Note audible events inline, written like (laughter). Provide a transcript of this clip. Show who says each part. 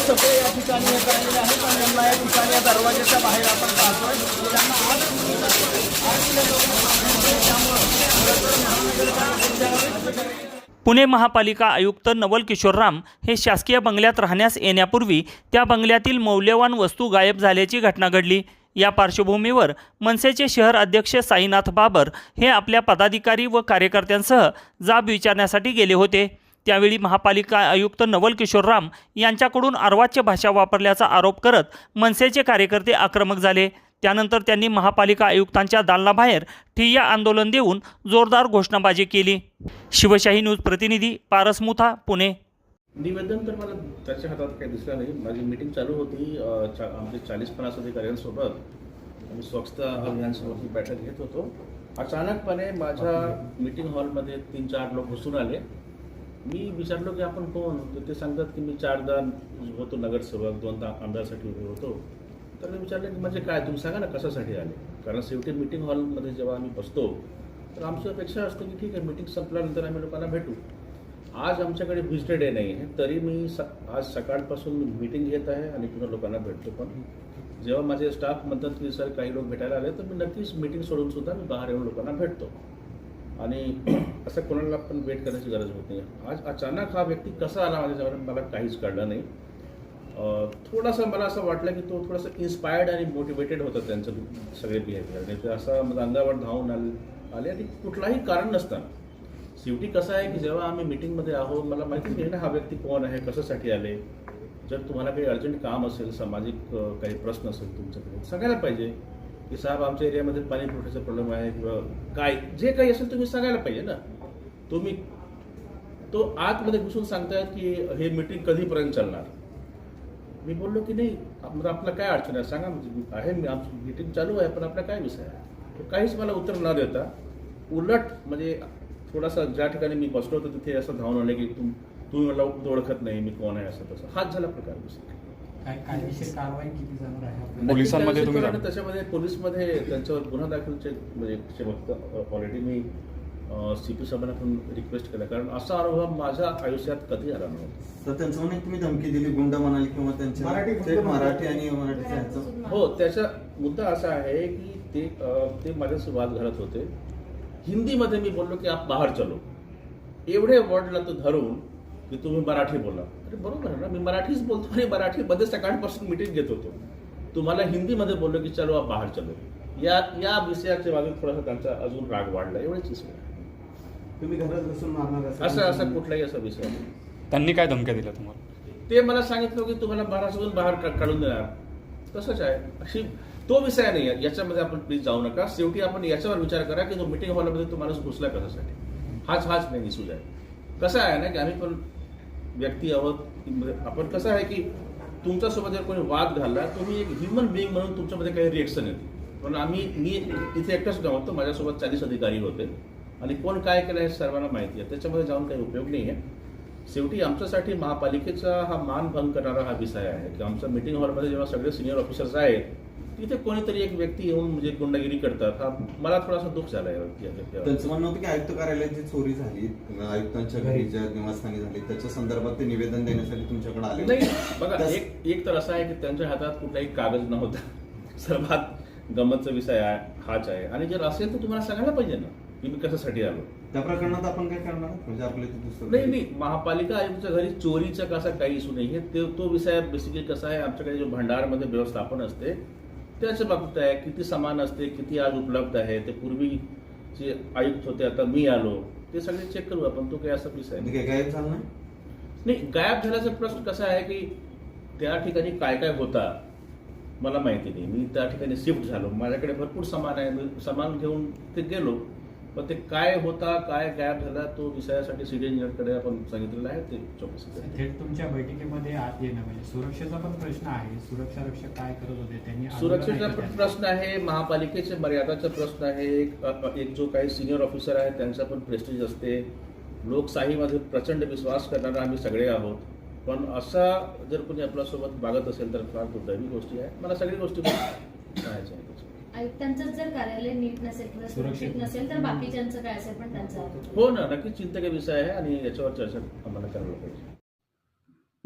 Speaker 1: सगळे या ठिकाणी येत आलेले आहेत आणि यांना या ठिकाणी या बाहेर आपण पाहतोय त्यांना आज
Speaker 2: पुणे महापालिका आयुक्त नवल किशोरराम हे शासकीय बंगल्यात राहण्यास येण्यापूर्वी त्या बंगल्यातील मौल्यवान वस्तू गायब झाल्याची घटना घडली. या पार्श्वभूमीवर मनसेचे शहर अध्यक्ष साईनाथ बाबर हे आपल्या पदाधिकारी व कार्यकर्त्यांसह जाब विचारण्यासाठी गेले होते. त्यावेळी महापालिका आयुक्त नवल किशोर राम यांच्याकडून अर्वाच्य भाषा वापरल्याचा आरोप करत मनसेचे कार्यकर्ते आक्रमक झाले. त्यानंतर त्यांनी महापालिका आयुक्तांच्या दालनाबाहेर ठिय्या आंदोलन देऊन जोरदार घोषणाबाजी केली. शिवशाही न्यूज प्रतिनिधी पारस मुथा पुणे.
Speaker 3: निवेदन तर मला त्याच्या हातात काही दिसलं नाही. माझी मीटिंग चालू होती आमचे चाळीस पन्नास अधिकाऱ्यांसोबत. आम्ही स्वच्छता अभियानसोबत बैठक घेत होतो. अचानकपणे माझ्या मीटिंग हॉलमध्ये तीन चार लोक घुसून आले. मी विचारलो की आपण कोण? तर ते सांगतात की मी चारदा होतो नगरसेवक दोनदा आमदारसाठी उभे होतो. तर मी विचारलं की म्हणजे काय? तुम्ही सांगा ना कशासाठी आले? कारण शेवटी मीटिंग हॉलमध्ये जेव्हा आम्ही बसतो तर आमची अपेक्षा असते की ठीक आहे मीटिंग संपल्यानंतर आम्ही लोकांना भेटू. आज आमच्याकडे व्हिजिटर डे नाही आहे. तरी मी स आज सकाळपासून मीटिंग घेत आहे आणि पुन्हा लोकांना भेटतो पण. जेव्हा माझे स्टाफ म्हणतात की सर काही लोक भेटायला आले तर मी नक्कीच मीटिंग सोडून सुद्धा मी बाहेर येऊन लोकांना भेटतो. आणि (clears throat) असं कोणाला पण वेट करण्याची गरज होत नाही. आज अचानक हा व्यक्ती कसा आला माझ्याजवळ मला काहीच कळलं नाही. थोडासा मला असं वाटलं की तो थोडासा इन्स्पायर्ड आणि मोटिवेटेड होता त्यांचं सगळे बिहेवियर असं मला अंगावर धावून आले आले आणि कुठलाही कारण नसताना शेवटी कसं आहे की जेव्हा आम्ही मीटिंगमध्ये आहोत मला माहिती नाही ना हा व्यक्ती कोण आहे कशासाठी आले? जर तुम्हाला काही अर्जंट काम असेल सामाजिक काही प्रश्न असेल तुमच्याकडे सांगायला पाहिजे की साहेब आमच्या एरियामध्ये पाणी पुरवठ्याचा प्रॉब्लेम आहे किंवा काय जे काही असेल तुम्ही सांगायला पाहिजे ना. तुम्ही तो आतमध्ये घुसून सांगतायत की हे मीटिंग कधीपर्यंत चालणार? मी बोललो की नाही आप- आपला काय अडचण आहे? सांगा म्हणजे आहे मी आमची मीटिंग चालू आहे पण आपला काय विषय आहे? तो काहीच मला उत्तर न देता उलट म्हणजे थोडासा ज्या ठिकाणी मी बसलो होतो तिथे असं धावून आले की तुम तुम्ही मला ओळखत नाही मी कोण आहे असं तसं. हाच झाला प्रकार दुसरा?
Speaker 4: पोलिसांमध्ये तुम्ही
Speaker 3: त्याच्यामध्ये पोलीसमध्ये त्यांच्यावर गुन्हा दाखलचे म्हणजे चे वक्त ऑलरेडी मी सी पी साहेबांना पण रिक्वेस्ट केला. कारण असा अनुभव माझ्या आयुष्यात कधी आला नव्हता.
Speaker 5: तर त्यांचं म्हणे तुम्ही धमकी दिली गुंड म्हणाली किंवा त्यांच्या
Speaker 6: मराठी फक्त
Speaker 5: ते
Speaker 6: मराठी.
Speaker 5: मराठी आणि ह्याचं
Speaker 3: हो त्याचा मुद्दा असा आहे की ते ते माझ्याशी वाद घालत होते. हिंदीमध्ये मी बोललो की आप बाहेर चलो. एवढे वर्डला तो धरून की तुम्ही मराठी बोला. अरे बरोबर आहे ना मी मराठीच बोलतो आणि मराठीमध्ये सकाळपासून मिटिंग घेत होतो. तुम्हाला हिंदीमध्ये बोललो की चलो आप बाहेर चलो. या या विषयाच्या बाजून थोडासा त्यांचा अजून राग वाढला एवढीच विषय. आहे.
Speaker 6: तुम्ही घरात बसून मारणार
Speaker 3: असं असं कुठलाही असा विषय
Speaker 4: त्यांनी काय धमक्या दिल्या तुम्हाला?
Speaker 3: ते मला सांगितलं की तुम्हाला महाराष्ट्रातून बाहेर काढून देणार. तसंच आहे. अशी तो विषय नाही आहे. याच्यामध्ये आपण प्लीज जाऊ नका. शेवटी आपण याच्यावर विचार करा की तो मिटिंग हॉलमध्ये तो माणूस घुसला कशासाठी? हाच हाच नाही दिसू आहे. कसं आहे ना की आम्ही पण व्यक्ती आहोत. आपण कसं आहे की तुमच्यासोबत जर कोणी वाद घालला तुम्ही एक ह्युमन बिईंग म्हणून तुमच्यामध्ये काही रिएक्शन येते. पण आम्ही मी इथे एकटाच नव्हतो माझ्यासोबत चाळीस अधिकारी होते. आणि कोण काय केलं हे सर्वांना माहिती आहे. त्याच्यामध्ये जाऊन काही उपयोग नाही आहे शेवटी आमच्यासाठी महापालिकेचा हा मानभंग करणारा हा विषय आहे. की आमच्या मीटिंग हॉलमध्ये जेव्हा सगळे सिनियर ऑफिसर्स आहेत तिथे कोणीतरी एक व्यक्ती येऊन म्हणजे गुंडगिरी करतात. हा मला थोडासा दुःख झाला
Speaker 5: त्यांचं म्हणणं होतं की आयुक्त कार्यालयाची चोरी झाली आयुक्तांच्या घरी ज्या निवासस्थानी झाली त्याच्या संदर्भात ते निवेदन देण्यासाठी तुमच्याकडे आले
Speaker 3: नाही बघा एक एक तर असं आहे की त्यांच्या हातात कुठलाही कागद नव्हता. (laughs) सर्वात गमतचा विषय आहे हाच आहे. आणि जर असेल तर तुम्हाला सांगायला पाहिजे ना. की मी कशासाठी आलो?
Speaker 5: त्या प्रकरणात आपण काय करणार? म्हणजे आपले
Speaker 3: नाही नाही. महापालिका आयुक्तच्या घरी चोरीचा कसा काही इशू नाही. आहे ते तो विषय बेसिकली कसा आहे आमच्याकडे जो भंडारमध्ये व्यवस्थापन असते त्याच्या बाबतीत आहे. किती सामान असते किती आज उपलब्ध आहे ते पूर्वी जे आयुक्त होते आता मी आलो ते सगळे चेक करू आपण. तो काही असा विषय
Speaker 5: म्हणजे गायब झालं नाही?
Speaker 3: नाही गायब झाल्याचा प्रश्न कसा आहे की त्या ठिकाणी काय काय होता मला माहिती नाही. मी त्या ठिकाणी शिफ्ट झालो. माझ्याकडे भरपूर सामान आहे. मी सामान घेऊन ते गेलो. पण ते काय होता काय गायब झाला तो विषयासाठी सिटी इंजिनियरकडे आपण सांगितलेलं आहे ते चौकशी.
Speaker 6: थेट तुमच्या बैठकीमध्ये आत येणं म्हणजे सुरक्षेचा पण प्रश्न आहे. सुरक्षा रक्षक काय करत होते त्यांनी
Speaker 3: सुरक्षेचा पण. प्रश्न आहे महापालिकेचे मर्यादाचा प्रश्न आहे एक जो काही सिनियर ऑफिसर आहे त्यांचा पण प्रेस्टिज असते. लोकशाहीमध्ये प्रचंड विश्वास करणारा आम्ही सगळे आहोत. पण असा जर कोणी आपल्यासोबत वागत असेल तर फार दुर्दैवी गोष्टी आहे मला सगळी गोष्टी आहेत.
Speaker 7: आयुक्तांचंच जर कार्यालय नीट नसेल किंवा सुरक्षित नसेल तर बाकीच्यांचं काय असेल पण त्यांचा
Speaker 3: हो ना नक्कीच चिंतेचा विषय आहे आणि याच्यावर चर्चा आम्हाला करायला पाहिजे.